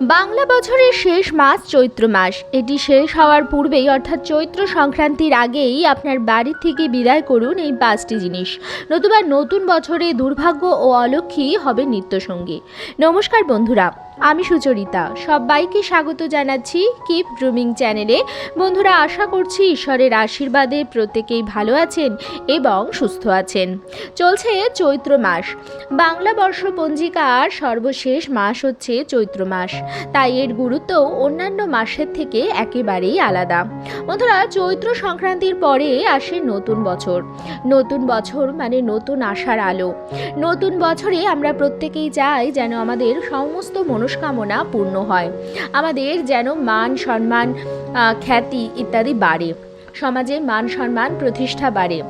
বাংলা বছরের শেষ মাস চৈত্র মাস। এটি শেষ হওয়ার পূর্বেই, অর্থাৎ চৈত্র সংক্রান্তির আগেই আপনার বাড়ির থেকে বিদায় করুন এই পাঁচটি জিনিস। নতুবা নতুন বছরে দুর্ভাগ্য ও অলক্ষী হবে নিত্যসঙ্গী। নমস্কার বন্ধুরা। আমি সুচরিতা। সবাইকে স্বাগত জানাচ্ছি কিপ গ্রুমিং চ্যানেলে। বন্ধুরা, আশা করছি ঈশ্বরের আশীর্বাদে প্রত্যেকেই ভালো আছেন এবং সুস্থ আছেন। চলছে চৈত্র মাস। বাংলা বর্ষ পঞ্জিকার সর্বশেষ মাস হচ্ছে চৈত্র মাস। তাই এর গুরুত্ব অন্যান্য মাসের থেকে একেবারেই আলাদা। বন্ধুরা, চৈত্র সংক্রান্তির পরে আসে নতুন বছর। নতুন বছর মানে নতুন আশার আলো। নতুন বছরে আমরা প্রত্যেকেই চাই যেন আমাদের সমস্ত মনস্কামনা পূর্ণ হয়। আমাদের যেন মান সম্মান খ্যাতি ইত্যাদি বাড়ে। সমাজে মান সম্মান প্রতিষ্ঠা বাড়ে।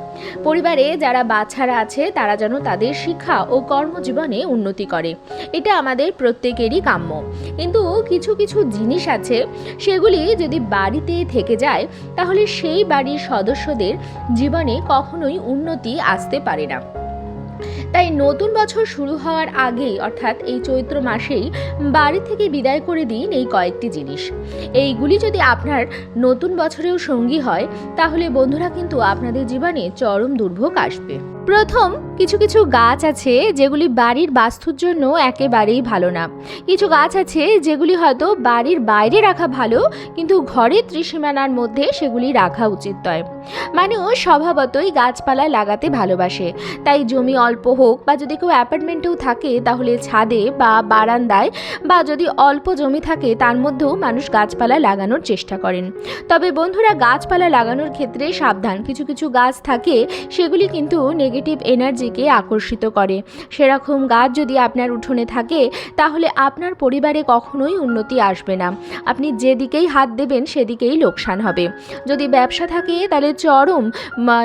পরিবারে যারা বাচ্চারা আছে, তারা যেন তাদের শিক্ষা ও কর্মজীবনে উন্নতি করে। এটা আমাদের প্রত্যেকেরই কাম্য। কিন্তু কিছু কিছু জিনিস আছে, সেগুলি যদি বাড়িতে থেকে যায়, তাহলে সেই বাড়ির সদস্যদের জীবনে কখনোই উন্নতি আসতে পারে না। তাই নতুন বছর শুরু হওয়ার আগেই, অর্থাৎ এই চৈত্র মাসেই, বাড়ি থেকে বিদায় করে দিন এই কয়েকটি জিনিস। এইগুলি যদি আপনার নতুন বছরেও সঙ্গী হয়, তাহলে বন্ধুরা কিন্তু আপনাদের জীবনে চরম দুর্ভোগ আসবে। প্রথম কিছু কিছু গাছ আছে যেগুলি বাড়ির বাস্তুর জন্য একেবারেই ভালো না। কিছু গাছ আছে যেগুলি হয়তো বাড়ির বাইরে রাখা ভালো, কিন্তু ঘরের ত্রিসীমানার মধ্যে সেগুলি রাখা উচিত নয়। মানুষ স্বভাবতই গাছপালা লাগাতে ভালোবাসে। তাই জমি অল্প হোক বা যদি কেউ অ্যাপার্টমেন্টেও থাকে, তাহলে ছাদে বা বারান্দায় বা যদি অল্প জমি থাকে, তার মধ্যেও মানুষ গাছপালা লাগানোর চেষ্টা করেন। তবে বন্ধুরা, গাছপালা লাগানোর ক্ষেত্রে সাবধান। কিছু কিছু গাছ থাকে, সেগুলি কিন্তু নেগেটিভ এনার্জিকে আকর্ষিত করে। সেরকম গাছ যদি আপনার উঠোনে থাকে, তাহলে আপনার পরিবারে কখনোই উন্নতি আসবে না। আপনি যেদিকেই হাত দেবেন, সেদিকেই লোকসান হবে। যদি ব্যবসা থাকে, তাহলে চরম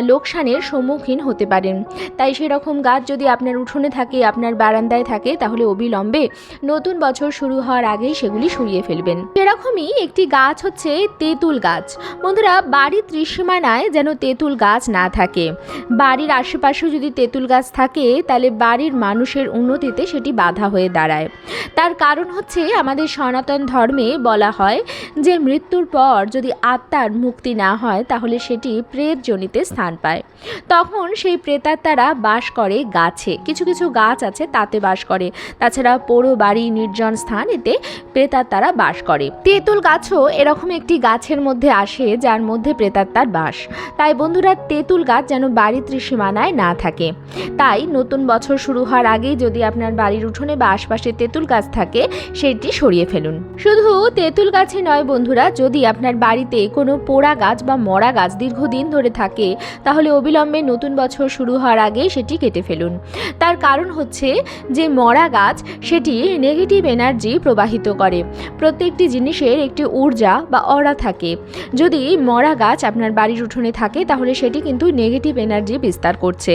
লোকসানের সম্মুখীন হতে পারেন। তাই সেরকম গাছ যদি আপনার উঠোনে থাকে, আপনার বারান্দায় থাকে, তাহলে অবিলম্বে নতুন বছর শুরু হওয়ার আগেই সেগুলি সরিয়ে ফেলবেন। সেরকমই একটি গাছ হচ্ছে তেঁতুল গাছ। বন্ধুরা, বাড়ির ত্রিসীমানায় যেন তেঁতুল গাছ না থাকে। বাড়ির আশেপাশেও যদি তেঁতুল গাছ থাকে, তাহলে বাড়ির মানুষের উন্নতিতে সেটি বাধা হয়ে দাঁড়ায়। তার কারণ হচ্ছে আমাদের সনাতন ধর্মে বলা হয় যে, মৃত্যুর পর যদি আত্মার মুক্তি না হয়, তাহলে সেটি প্রেত জনিতে স্থান পায়। তখন সেই প্রেতাত্মারা বাস করে গাছে। কিছু কিছু গাছ আছে, তাতে বাস করে। তাছাড়া পোড়ো বাড়ি, নির্জন স্থান, এতে প্রেতাত্মারা বাস করে। তেঁতুল গাছও এরকম একটি গাছের মধ্যে আসে, যার মধ্যে প্রেতাত্মার বাস। তাই বন্ধুরা, তেঁতুল গাছ যেন বাড়ির ত্রিসীমানায় না থাকে। তাই নতুন বছর শুরু হওয়ার আগেই যদি আপনার বাড়ির উঠোনে বা আশপাশে তেঁতুল গাছ থাকে, সেটি সরিয়ে ফেলুন। শুধু তেঁতুল গাছে নয় বন্ধুরা, যদি আপনার বাড়িতে কোনো পোড়া গাছ বা মরা গাছ দীর্ঘদিন ধরে থাকে, তাহলে অবিলম্বে নতুন বছর শুরু হওয়ার আগে সেটি কেটে ফেলুন। তার কারণ হচ্ছে যে মরা গাছ সেটি নেগেটিভ এনার্জি প্রবাহিত করে। প্রত্যেকটি জিনিসের একটি ঊর্জা বা অরা থাকে। যদি মরা গাছ আপনার বাড়ির উঠোনে থাকে, তাহলে সেটি কিন্তু নেগেটিভ এনার্জি বিস্তার করছে।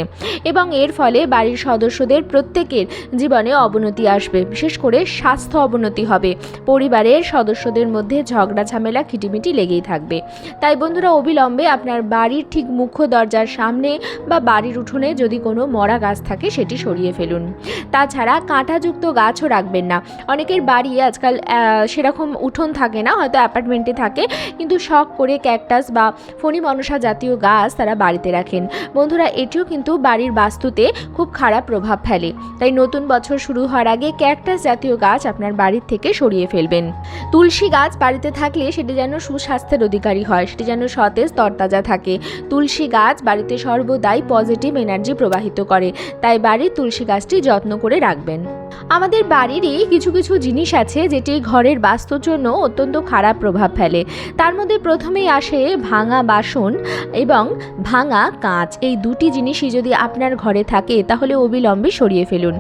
এবং এর ফলে বাড়ির সদস্যদের প্রত্যেকের জীবনে অবনতি আসবে, বিশেষ করে স্বাস্থ্য অবনতি হবে। পরিবারের সদস্যদের মধ্যে ঝগড়া, ঝামেলা, খিটিমিটি লেগেই থাকবে। তাই বন্ধুরা, অবিলম্বে আপনার বাড়ির ঠিক মুখ্য দরজার সামনে বা বাড়ির উঠোনে যদি কোনো মরা গাছ থাকে, সেটি সরিয়ে ফেলুন। তাছাড়া কাঁটাযুক্ত গাছও রাখবেন না। অনেকের বাড়ি আজকাল সেরকম উঠোন থাকে না, হয়তো অ্যাপার্টমেন্টে থাকে, কিন্তু শখ করে ক্যাকটাস বা ফণি মনসা জাতীয় গাছ তারা বাড়িতে রাখেন। বন্ধুরা, এটিও কিন্তু বাড়ির বাস্তুতে খুব খারাপ প্রভাব ফেলে। তাই নতুন বছর শুরু হওয়ার আগে ক্যাকটাস জাতীয় গাছ আপনার বাড়ির থেকে সরিয়ে ফেলবেন। তুলসী গাছ বাড়িতে থাকলে সেটি যেন সুস্বাস্থ্যের অধিকারী হয়, সেটি যেন সতেজ তরতাজা থাকে। তুলসী গাছ বাড়িতে সর্বদাই পজিটিভ এনার্জি প্রবাহিত করে, তাই বাড়ির তুলসী গাছটি যত্ন করে রাখবেন। আমাদের বাড়িরই কিছু কিছু জিনিস আছে যেটি ঘরের বাস্তুর জন্য অত্যন্ত খারাপ প্রভাব ফেলে। তার মধ্যে প্রথমেই আসে ভাঙা বাসন এবং ভাঙা কাঁচ। এই দুটি জিনিসই যদি আপনার ঘরে থাকে, তাহলে অবিলম্বে সরিয়ে ফেলুন।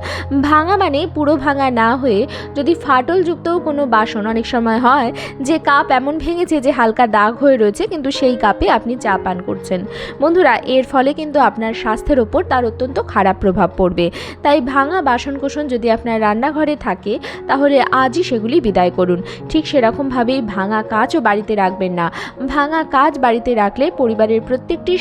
ভাঙা মানে পুরো ভাঙা না হয়ে যদি ফাটলযুক্তও কোনো বাসন, অনেক সময় হয় যে কাপ এমন ভেঙেছে যে হালকা দাগ হয়ে রয়েছে, কিন্তু সেই কাপে আপনি চা পান করছেন। বন্ধুরা, এর ফলে কিন্তু আপনার স্বাস্থ্যের ওপর তার অত্যন্ত খারাপ প্রভাব পড়বে। তাই ভাঙা বাসনকোসন যদি আপনার রান্নাঘরে থাকে, তাহলে আজই সেগুলি বিদায় করুন। ঠিক সেরকমভাবেই ভাঙা কাজও বাড়িতে রাখবেন না। ভাঙা কাজ বাড়িতে রাখলে পরিবারের প্রত্যেকটি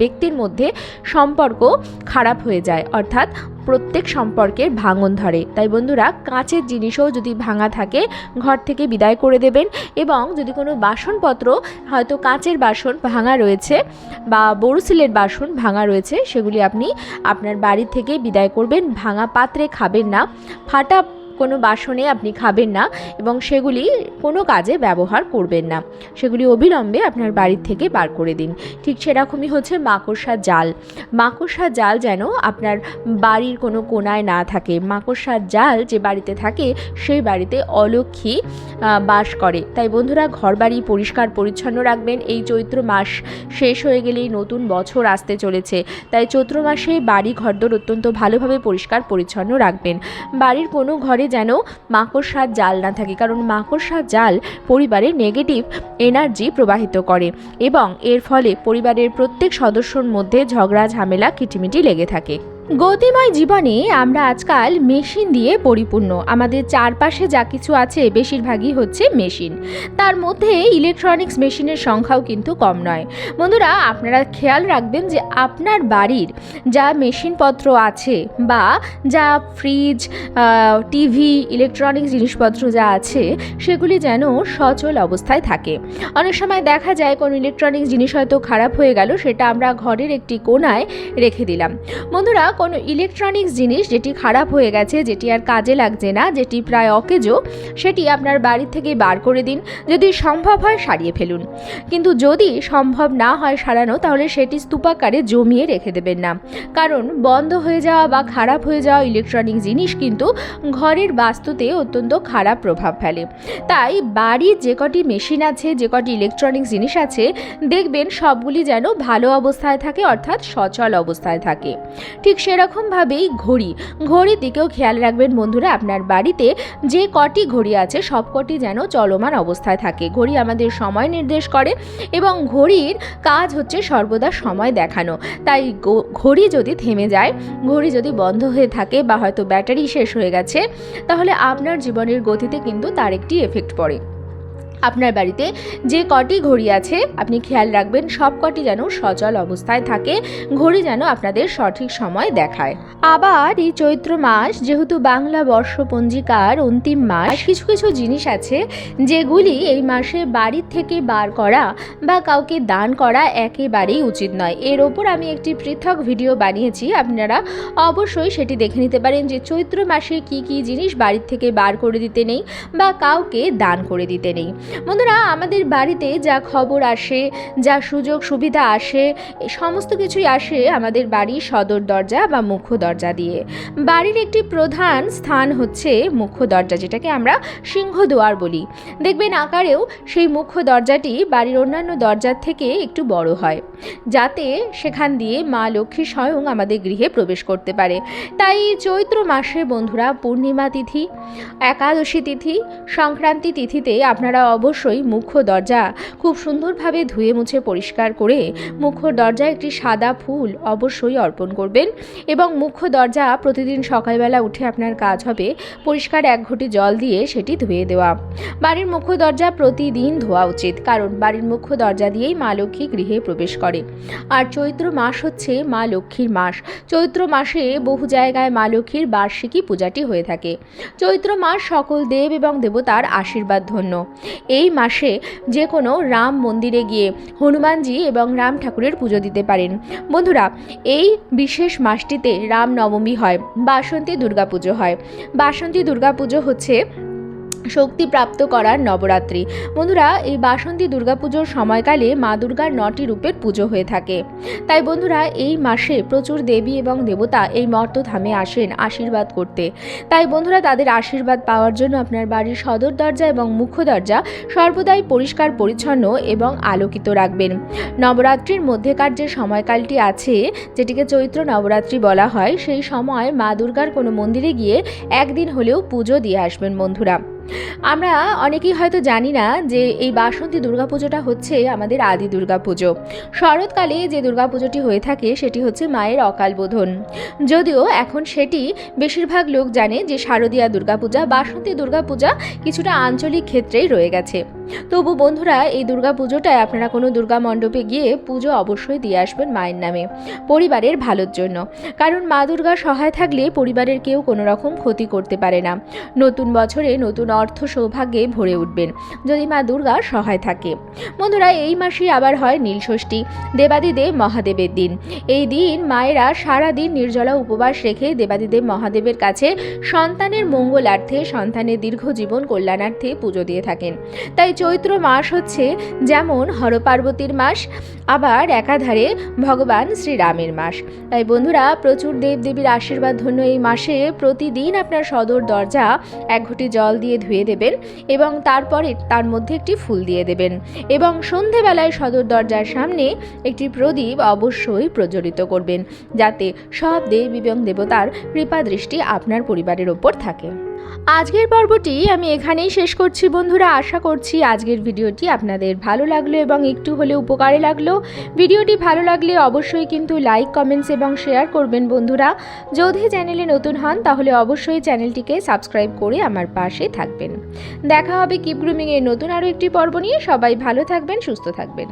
ব্যক্তির মধ্যে সম্পর্ক খারাপ হয়ে যায়। অর্থাৎ প্রত্যেক সম্পর্কের ভাঙন ধরে। তাই বন্ধুরা, কাঁচের জিনিসও যদি ভাঙা থাকে, ঘর থেকে বিদায় করে দেবেন এবং যদি কোনো বাসনপত্র, হয়তো কাঁচের বাসন ভাঙা রয়েছে বা বড়ুসিলের বাসন ভাঙা রয়েছে, সেগুলি আপনি আপনার বাড়ি থেকে বিদায় করবেন, ভাঙা পাত্রে খাবেন না। ফাটা কোনো বাসনে আপনি খাবেন না এবং সেগুলি কোনো কাজে ব্যবহার করবেন না। সেগুলি অবিলম্বে আপনার বাড়ির থেকে বার করে দিন। ঠিক সেরকমই হচ্ছে মাকড়সা জাল। মাকড়সা জাল যেন আপনার বাড়ির কোনো কোনায় না থাকে। মাকড়সার জাল যে বাড়িতে থাকে, সেই বাড়িতে অলক্ষী বাস করে। তাই বন্ধুরা ঘর বাড়ি পরিষ্কার পরিচ্ছন্ন রাখবেন। এই চৈত্র মাস শেষ হয়ে গেলেই নতুন বছর আসতে চলেছে। তাই চৈত্র মাসে বাড়ি ঘরদোর অত্যন্ত ভালোভাবে পরিষ্কার পরিচ্ছন্ন রাখবেন। বাড়ির কোনো ঘরে যেন মাকড়সার জাল না থাকে, কারণ মাকড়সার জাল পরিবারে নেগেটিভ এনার্জি প্রবাহিত করে এবং এর ফলে পরিবারের প্রত্যেক সদস্যর মধ্যে ঝগড়া, ঝামেলা কিটিমিটি লেগে থাকে। গতিময় জীবনে আমরা আজকাল মেশিন দিয়ে পরিপূর্ণ। আমাদের চারপাশে যা কিছু আছে, বেশিরভাগই হচ্ছে মেশিন। তার মধ্যে ইলেকট্রনিক্স মেশিনের সংখ্যাও কিন্তু কম নয়। বন্ধুরা, আপনারা খেয়াল রাখবেন যে আপনার বাড়ির যা মেশিনপত্র আছে বা যা ফ্রিজ টিভি ইলেকট্রনিক্স জিনিসপত্র যা আছে, সেগুলি যেন সচল অবস্থায় থাকে। অনেক সময় দেখা যায় কোনো ইলেকট্রনিক্স জিনিস হয়তো খারাপ হয়ে গেল, সেটা আমরা ঘরের একটি কোনায় রেখে দিলাম। বন্ধুরা কোনো ইলেকট্রনিক্স জিনিস যেটি খারাপ হয়ে গেছে, যেটি আর কাজে লাগছে না, যেটি প্রায় অকেজো, সেটি আপনার বাড়ি থেকে বার করে দিন। যদি সম্ভব হয় সারিয়ে ফেলুন। কিন্তু যদি সম্ভব না হয় সারানো, তাহলে সেটি স্তূপাকারে জমিয়ে রেখে দেবেন না। কারণ বন্ধ হয়ে যাওয়া বা খারাপ হয়ে যাওয়া ইলেকট্রনিক জিনিস কিন্তু ঘরের বাস্তুতে অত্যন্ত খারাপ প্রভাব ফেলে। তাই বাড়ির যে কটি মেশিন আছে, যে কটি ইলেকট্রনিক জিনিস আছে, দেখবেন সবগুলি যেন ভালো অবস্থায় থাকে, অর্থাৎ সচল অবস্থায় থাকে। ঠিক সেরকমভাবেই ঘড়ি। ঘড়ির দিকেও খেয়াল রাখবেন বন্ধুরা, আপনার বাড়িতে যে কটি ঘড়ি আছে সব কটি যেন চলমান অবস্থায় থাকে। ঘড়ি আমাদের সময় নির্দেশ করে এবং ঘড়ির কাজ হচ্ছে সর্বদা সময় দেখানো। তাই ঘড়ি যদি থেমে যায়, ঘড়ি যদি বন্ধ হয়ে থাকে বা হয়তো ব্যাটারি শেষ হয়ে গেছে, তাহলে আপনার জীবনের গতিতে কিন্তু তার একটি এফেক্ট পড়ে। আপনার বাড়িতে যে কটি ঘড়ি আছে, আপনি খেয়াল রাখবেন, সব কটি যেন সচল অবস্থায় থাকে, ঘড়ি যেন আপনাদের সঠিক সময় দেখায়। আবার এই চৈত্র মাস, যেহেতু বাংলা বর্ষ পঞ্জিকার অন্তিম মাস, কিছু কিছু জিনিস আছে যেগুলি এই মাসে বাড়ির থেকে বার করা বা কাউকে দান করা একেবারেই উচিত নয়। এর ওপর আমি একটি পৃথক ভিডিও বানিয়েছি, আপনারা অবশ্যই সেটি দেখে নিতে পারেন যে চৈত্র মাসে কি কি জিনিস বাড়ির থেকে বার করে দিতে নেই বা কাউকে দান করে দিতে নেই। বন্ধুরা, আমাদের বাড়িতে যা খবর আসে, যা সুযোগ সুবিধা আসে সমস্ত কিছুই আসে আমাদের বাড়ির সদর দরজা বা মুখ্য দরজা দিয়ে। বাড়ির একটি প্রধান স্থান হচ্ছে মুখ্য দরজা, যেটাকে আমরা সিংহদুয়ার বলি। দেখবেন আকারেও সেই মুখ্য দরজাটি বাড়ির অন্যান্য দরজার থেকে একটু বড় হয়, যাতে সেখান দিয়ে মা লক্ষ্মী স্বয়ং আমাদের গৃহে প্রবেশ করতে পারে। তাই চৈত্র মাসে বন্ধুরা, পূর্ণিমা তিথি, একাদশী তিথি, সংক্রান্তি তিথিতে আপনারা অবশ্যই মুখ্য দরজা খুব সুন্দরভাবে ধুয়ে মুছে পরিষ্কার করে মুখ্য দরজায় একটি সাদা ফুল অবশ্যই অর্পণ করবেন এবং মুখ্য দরজা প্রতিদিন সকালবেলা উঠে আপনার কাজ হবে, পরিষ্কার এক ঘটি জল দিয়ে সেটি ধুয়ে দেওয়া। বাড়ির মুখ্য দরজা প্রতিদিন ধোয়া উচিত, কারণ বাড়ির মুখ্য দরজা দিয়েই মা লক্ষ্মী গৃহে প্রবেশ করে। আর চৈত্র মাস হচ্ছে মা লক্ষ্মীর মাস। চৈত্র মাসে বহু জায়গায় মা লক্ষ্মীর বার্ষিকী পূজাটি হয়ে থাকে। চৈত্র মাস সকল দেব এবং দেবতার আশীর্বাদ ধন্য এই মাসে যে কোনো রাম মন্দিরে গিয়ে হনুমানজি এবং রাম ঠাকুরের পুজো দিতে পারেন। বন্ধুরা, এই বিশেষ মাসটিতে রামনবমী হয়, বাসন্তী দুর্গাপুজো হয়। বাসন্তী দুর্গাপুজো হচ্ছে শক্তি প্রাপ্ত করার নবরাত্রি। বন্ধুরা, এই বাসন্তী দুর্গাপুজোর সময়কালে মা দুর্গার নটি রূপের পুজো হয়ে থাকে। তাই বন্ধুরা, এই মাসে প্রচুর দেবী এবং দেবতা এই মর্তধামে আসেন আশীর্বাদ করতে। তাই বন্ধুরা, তাদের আশীর্বাদ পাওয়ার জন্য আপনার বাড়ির সদর দরজা এবং মুখ্য দরজা সর্বদাই পরিষ্কার, পরিচ্ছন্ন এবং আলোকিত রাখবেন। নবরাত্রির মধ্যেকার যে সময়কালটি আছে, যেটিকে চৈত্র নবরাত্রি বলা হয়, সেই সময় মা দুর্গার কোনো মন্দিরে গিয়ে একদিন হলেও পুজো দিয়ে আসবেন বন্ধুরা। আমরা অনেকেই হয়তো জানি না যে এই বাসন্তী দুর্গাপুজোটা হচ্ছে আমাদের আদি দুর্গাপুজো। শরৎকালে যে দুর্গাপুজোটি হয়ে থাকে সেটি হচ্ছে মায়ের অকাল বোধন। যদিও এখন সেটি বেশিরভাগ লোক জানে যে শারদীয়া দুর্গাপূজা, বাসন্তী দুর্গাপূজা কিছুটা আঞ্চলিক ক্ষেত্রেই রয়ে গেছে। তবু বন্ধুরা, এই দুর্গা পুজোটায় আপনারা কোনো দুর্গা মণ্ডপে গিয়ে পুজো অবশ্যই দিয়ে আসবেন মায়ের নামে, পরিবারের ভালোর জন্য। কারণ মা দুর্গা সহায় থাকলে পরিবারের কেউ কোনো রকম ক্ষতি করতে পারে না। নতুন বছরে নতুন অর্থ সৌভাগ্যে ভরে উঠবেন, যদি মা দুর্গা সহায় থাকে। বন্ধুরা, এই মাসে আবার হয় নীলষষ্ঠী দেবাদিদেব মহাদেবের দিন। এই দিন মায়েরা সারা দিন নির্জলা উপবাস রেখে দেবাদিদেব মহাদেবের কাছে সন্তানের মঙ্গলার্থে, সন্তানের দীর্ঘ জীবন কল্যাণার্থে পুজো দিয়ে থাকেন। তাই চৈত্র মাস হচ্ছে যেমন হরপার্বতীর মাস, আবার একাধারে ভগবান শ্রীরামের মাস। তাই বন্ধুরা, প্রচুর দেবদেবীর আশীর্বাদ ধন্য এই মাসে। প্রতিদিন আপনার সদর দরজা এক ঘটি জল দিয়ে ধুয়ে দেবেন এবং তারপরে তার মধ্যে একটি ফুল দিয়ে দেবেন এবং সন্ধেবেলায় সদর দরজার সামনে একটি প্রদীপ অবশ্যই প্রজ্বলিত করবেন, যাতে সব দেব এবং দেবতার কৃপা দৃষ্টি আপনার পরিবারের ওপর থাকে। আজকের পর্বটি আমি এখানেই শেষ করছি বন্ধুরা। আশা করছি আজকের ভিডিওটি আপনাদের ভালো লাগল এবং একটু হলে উপকারে লাগল। ভিডিওটি ভালো লাগলে অবশ্যই কিন্তু লাইক, কমেন্টস এবং শেয়ার করবেন বন্ধুরা। যদি চ্যানেলে নতুন হন, তাহলে অবশ্যই চ্যানেলটিকে সাবস্ক্রাইব করে আমার পাশে থাকবেন। দেখা হবে কিপ গ্রুমিংয়ের নতুন আরও একটি পর্ব নিয়ে। সবাই ভালো থাকবেন, সুস্থ থাকবেন।